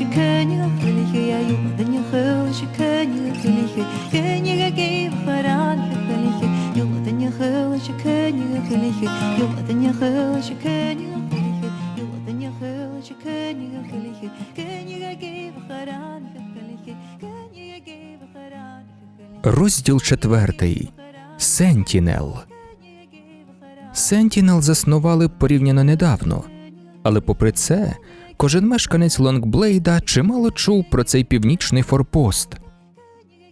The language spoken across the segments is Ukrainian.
Şükeniga kılıhıya yumadanya hıl Şükeniga kılıhı Keniga geyim haranya kılıhı Yumadanya hıl Şükeniga kılıhı Yumadanya hıl Şükeniga kılıhı Yumadanya hıl Şükeniga kılıhı Keniga geyim haranya kılıhı Keniga geyim haranya Розділ четвертий Сентінел Сентінел заснували порівняно недавно, але попри це кожен мешканець Лонгблейда чимало чув про цей північний форпост.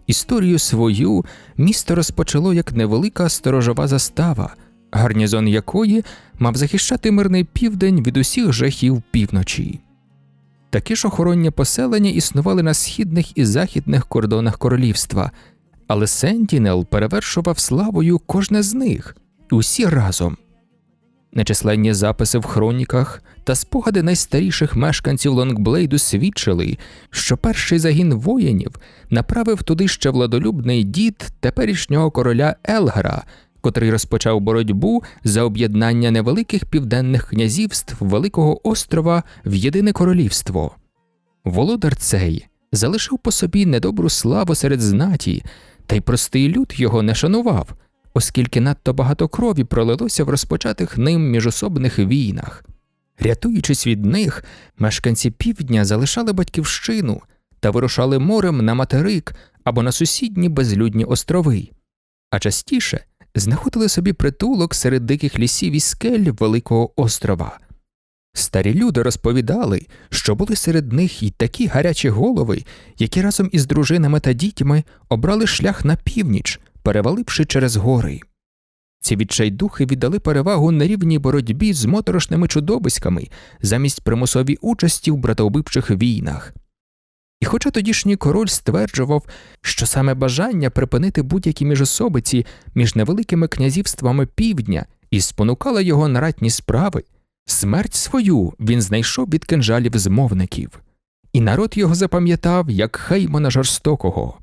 Історію свою місто розпочало як невелика сторожова застава, гарнізон якої мав захищати мирний південь від усіх жахів півночі. Такі ж охоронні поселення існували на східних і західних кордонах королівства, але Сентінел перевершував славою кожне з них, усі разом. Нечисленні записи в хроніках та спогади найстаріших мешканців Лонгблейду свідчили, що перший загін воїнів направив туди ще владолюбний дід теперішнього короля Елгара, котрий розпочав боротьбу за об'єднання невеликих південних князівств Великого острова в єдине королівство. Володар цей залишив по собі недобру славу серед знаті, та й простий люд його не шанував, оскільки надто багато крові пролилося в розпочатих ним міжособних війнах. Рятуючись від них, мешканці півдня залишали батьківщину та вирушали морем на материк або на сусідні безлюдні острови, а частіше знаходили собі притулок серед диких лісів і скель Великого острова. Старі люди розповідали, що були серед них і такі гарячі голови, які разом із дружинами та дітьми обрали шлях на північ, переваливши через гори. Ці відчайдухи віддали перевагу нерівній боротьбі з моторошними чудовиськами замість примусовій участі в братовбивчих війнах. І хоча тодішній король стверджував, що саме бажання припинити будь-які міжособиці між невеликими князівствами півдня і спонукало його на ратні справи, смерть свою він знайшов від кинжалів змовників, і народ його запам'ятав як Хеймона жорстокого.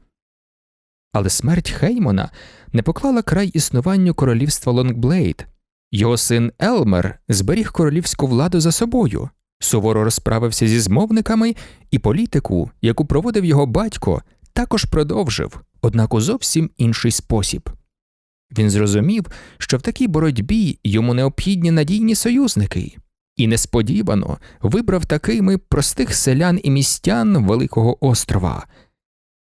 Але смерть Хеймона не поклала край існуванню королівства Лонгблейд. Його син Елмер зберіг королівську владу за собою, суворо розправився зі змовниками, і політику, яку проводив його батько, також продовжив, однак у зовсім інший спосіб. Він зрозумів, що в такій боротьбі йому необхідні надійні союзники, і несподівано вибрав такими простих селян і містян Великого острова.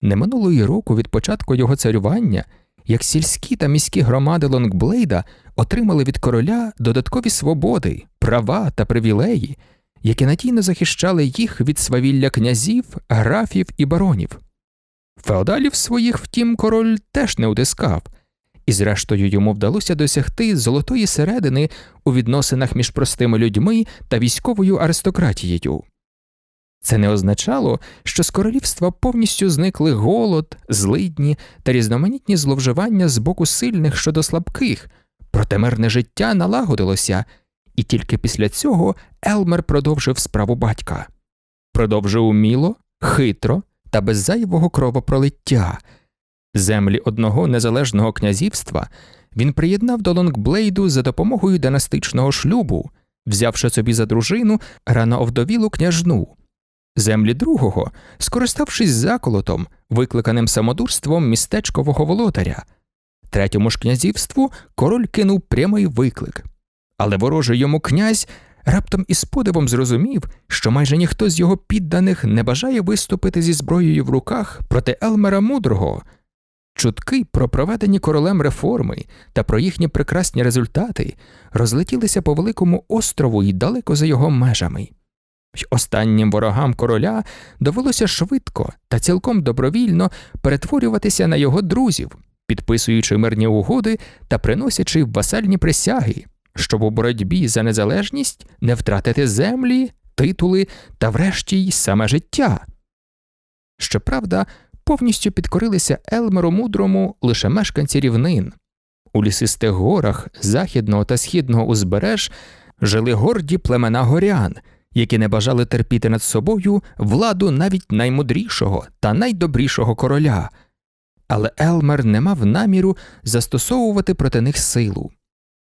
Не минуло й року від початку його царювання, як сільські та міські громади Лонгблейда отримали від короля додаткові свободи, права та привілеї, які надійно захищали їх від свавілля князів, графів і баронів. Феодалів своїх, втім, король теж не утискав, і зрештою йому вдалося досягти золотої середини у відносинах між простими людьми та військовою аристократією. Це не означало, що з королівства повністю зникли голод, злидні та різноманітні зловживання з боку сильних щодо слабких, проте мирне життя налагодилося, і тільки після цього Елмер продовжив справу батька. Продовжив уміло, хитро та без зайвого кровопролиття. Землі одного незалежного князівства він приєднав до Лонгблейду за допомогою династичного шлюбу, взявши собі за дружину рано овдовілу княжну. Землі другого, скориставшись заколотом, викликаним самодурством містечкового володаря. Третьому ж князівству король кинув прямий виклик. Але ворожий йому князь раптом із подивом зрозумів, що майже ніхто з його підданих не бажає виступити зі зброєю в руках проти Елмера Мудрого. Чутки про проведені королем реформи та про їхні прекрасні результати розлетілися по великому острову і далеко за його межами. Останнім ворогам короля довелося швидко та цілком добровільно перетворюватися на його друзів, підписуючи мирні угоди та приносячи васальні присяги, щоб у боротьбі за незалежність не втратити землі, титули та врешті й саме життя. Щоправда, повністю підкорилися Елмеру Мудрому лише мешканці рівнин. У лісистих горах західного та східного узбереж жили горді племена горян, які не бажали терпіти над собою владу навіть наймудрішого та найдобрішого короля. Але Елмер не мав наміру застосовувати проти них силу.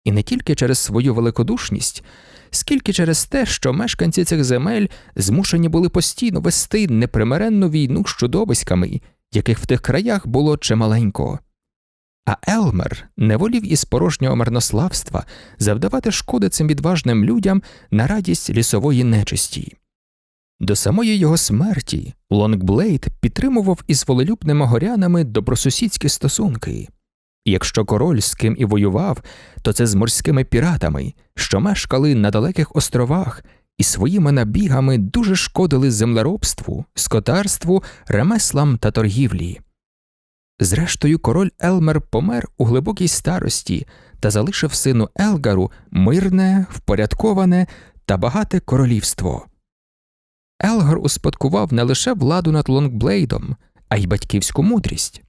І не тільки через свою великодушність, скільки через те, що мешканці цих земель змушені були постійно вести непримиренну війну з чудовиськами, яких в тих краях було чималенько. А Елмер не волів із порожнього марнославства завдавати шкоди цим відважним людям на радість лісової нечисті. До самої його смерті Лонгблейд підтримував із волелюбними горянами добросусідські стосунки. Якщо король з ким і воював, то це з морськими піратами, що мешкали на далеких островах і своїми набігами дуже шкодили землеробству, скотарству, ремеслам та торгівлі. Зрештою, король Елмер помер у глибокій старості та залишив сину Елгару мирне, впорядковане та багате королівство. Елгар успадкував не лише владу над Лонгблейдом, а й батьківську мудрість.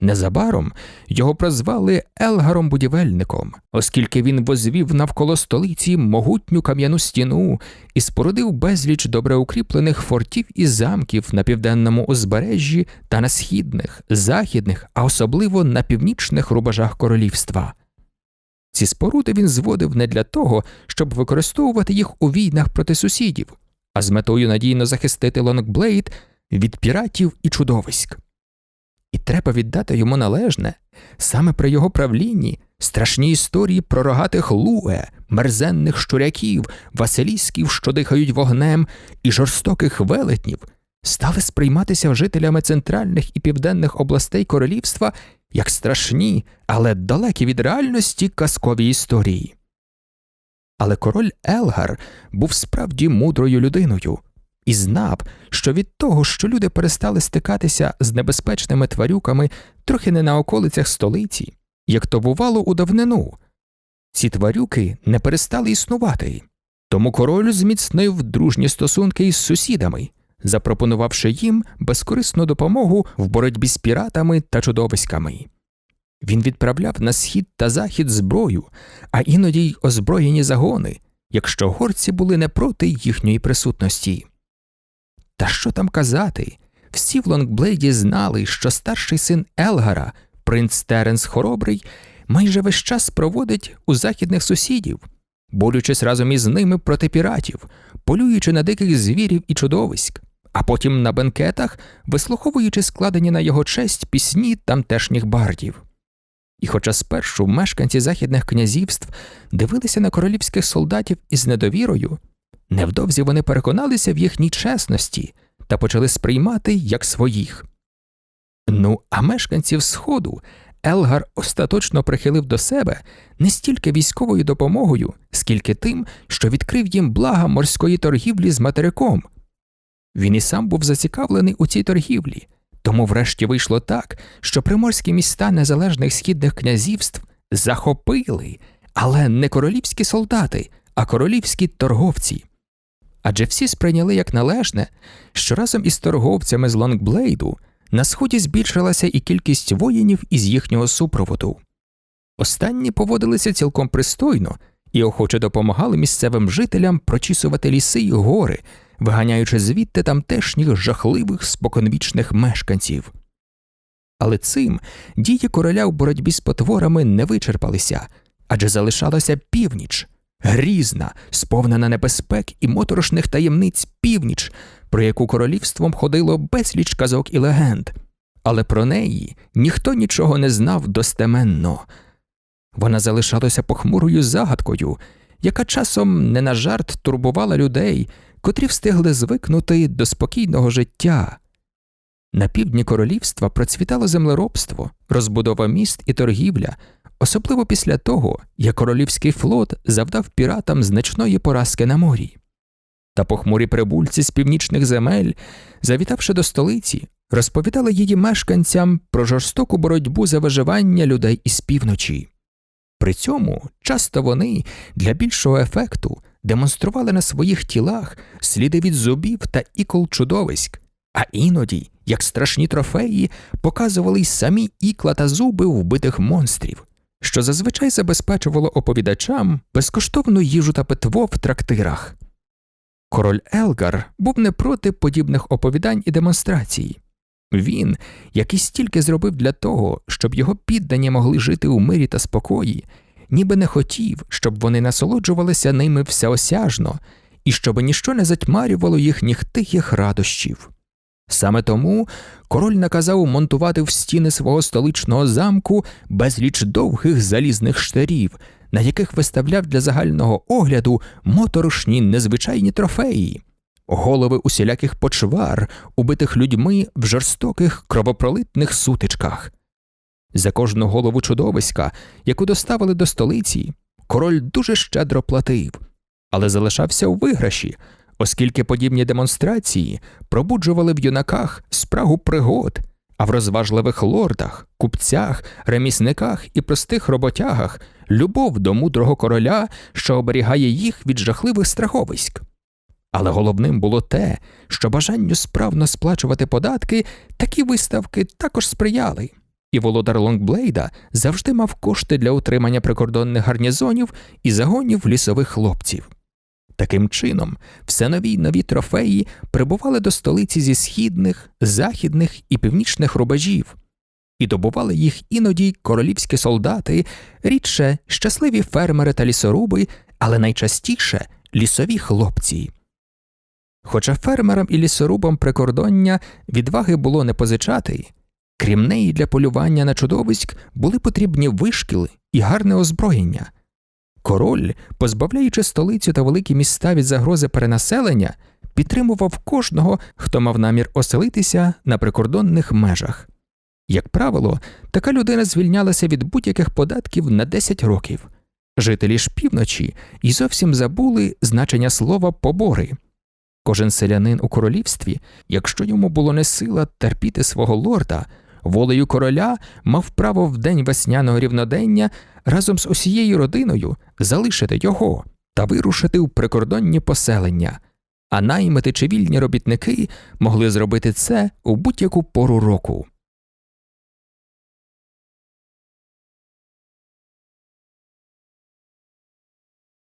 Незабаром його прозвали Елгаром будівельником, оскільки він возвів навколо столиці могутню кам'яну стіну і спорудив безліч добре укріплених фортів і замків на південному узбережжі та на східних, західних, а особливо на північних рубежах королівства. Ці споруди він зводив не для того, щоб використовувати їх у війнах проти сусідів, а з метою надійно захистити Лонгблейд від піратів і чудовиськ. Треба віддати йому належне саме при його правлінні страшні історії про рогатих луе, мерзенних щуряків, василісків, що дихають вогнем, і жорстоких велетнів стали сприйматися жителями центральних і південних областей королівства як страшні, але далекі від реальності казкові історії. Але король Елгар був справді мудрою людиною і знав, що від того, що люди перестали стикатися з небезпечними тварюками трохи не на околицях столиці, як то бувало у давнину, ці тварюки не перестали існувати. Тому король зміцнив дружні стосунки із сусідами, запропонувавши їм безкорисну допомогу в боротьбі з піратами та чудовиськами. Він відправляв на схід та захід зброю, а іноді й озброєні загони, якщо горці були не проти їхньої присутності. Та що там казати? Всі в Лонгблейді знали, що старший син Елгара, принц Теренс Хоробрий, майже весь час проводить у західних сусідів, борючись разом із ними проти піратів, полюючи на диких звірів і чудовиськ, а потім на бенкетах, вислуховуючи складені на його честь пісні тамтешніх бардів. І хоча спершу мешканці західних князівств дивилися на королівських солдатів із недовірою, невдовзі вони переконалися в їхній чесності та почали сприймати як своїх. Ну, а мешканців Сходу Елгар остаточно прихилив до себе не стільки військовою допомогою, скільки тим, що відкрив їм блага морської торгівлі з материком. Він і сам був зацікавлений у цій торгівлі, тому врешті вийшло так, що приморські міста незалежних східних князівств захопили, але не королівські солдати, а королівські торговці. Адже всі сприйняли як належне, що разом із торговцями з Лонгблейду на сході збільшилася і кількість воїнів із їхнього супроводу. Останні поводилися цілком пристойно і охоче допомагали місцевим жителям прочісувати ліси й гори, виганяючи звідти тамтешніх жахливих споконвічних мешканців. Але цим дії короля в боротьбі з потворами не вичерпалися адже залишалася північ, грізна, сповнена небезпек і моторошних таємниць північ, про яку королівством ходило безліч казок і легенд, але про неї ніхто нічого не знав достеменно. Вона залишалася похмурою загадкою, яка часом не на жарт турбувала людей, котрі встигли звикнути до спокійного життя. На півдні королівства процвітало землеробство, розбудова міст і торгівля, особливо після того, як королівський флот завдав піратам значної поразки на морі. Та похмурі прибульці з північних земель, завітавши до столиці, розповідали її мешканцям про жорстоку боротьбу за виживання людей із півночі. При цьому часто вони для більшого ефекту демонстрували на своїх тілах сліди від зубів та ікол чудовиськ, а іноді, як страшні трофеї, показували й самі ікла та зуби вбитих монстрів, що зазвичай забезпечувало оповідачам безкоштовну їжу та питво в трактирах. Король Елгар був не проти подібних оповідань і демонстрацій. Він, який стільки зробив для того, щоб його піддані могли жити у мирі та спокої, ніби не хотів, щоб вони насолоджувалися ними всеосяжно, і щоб ніщо не затьмарювало їхніх тихих радощів. Саме тому король наказав монтувати в стіни свого столичного замку безліч довгих залізних штирів, на яких виставляв для загального огляду моторошні незвичайні трофеї, голови усіляких почвар, убитих людьми в жорстоких кровопролитних сутичках. За кожну голову чудовиська, яку доставили до столиці, король дуже щедро платив, але залишався у виграші, оскільки подібні демонстрації пробуджували в юнаках спрагу пригод, а в розважливих лордах, купцях, ремісниках і простих роботягах любов до мудрого короля, що оберігає їх від жахливих страховиськ. Але головним було те, що бажанню справно сплачувати податки такі виставки також сприяли, і володар Лонгблейда завжди мав кошти для утримання прикордонних гарнізонів і загонів лісових хлопців. Таким чином, все нові й нові трофеї прибували до столиці зі східних, західних і північних рубежів, і добували їх іноді королівські солдати, рідше щасливі фермери та лісоруби, але найчастіше лісові хлопці. Хоча фермерам і лісорубам прикордоння відваги було не позичати, крім неї для полювання на чудовиськ були потрібні вишкіли і гарне озброєння. Король, позбавляючи столицю та великі міста від загрози перенаселення, підтримував кожного, хто мав намір оселитися на прикордонних межах. Як правило, така людина звільнялася від будь-яких податків на 10 років. Жителі ж півночі й зовсім забули значення слова побори. Кожен селянин у королівстві, якщо йому було не сила терпіти свого лорда, волею короля мав право в день весняного рівнодення разом з усією родиною залишити його та вирушити в прикордонні поселення, а наймити чи вільні робітники могли зробити це у будь-яку пору року.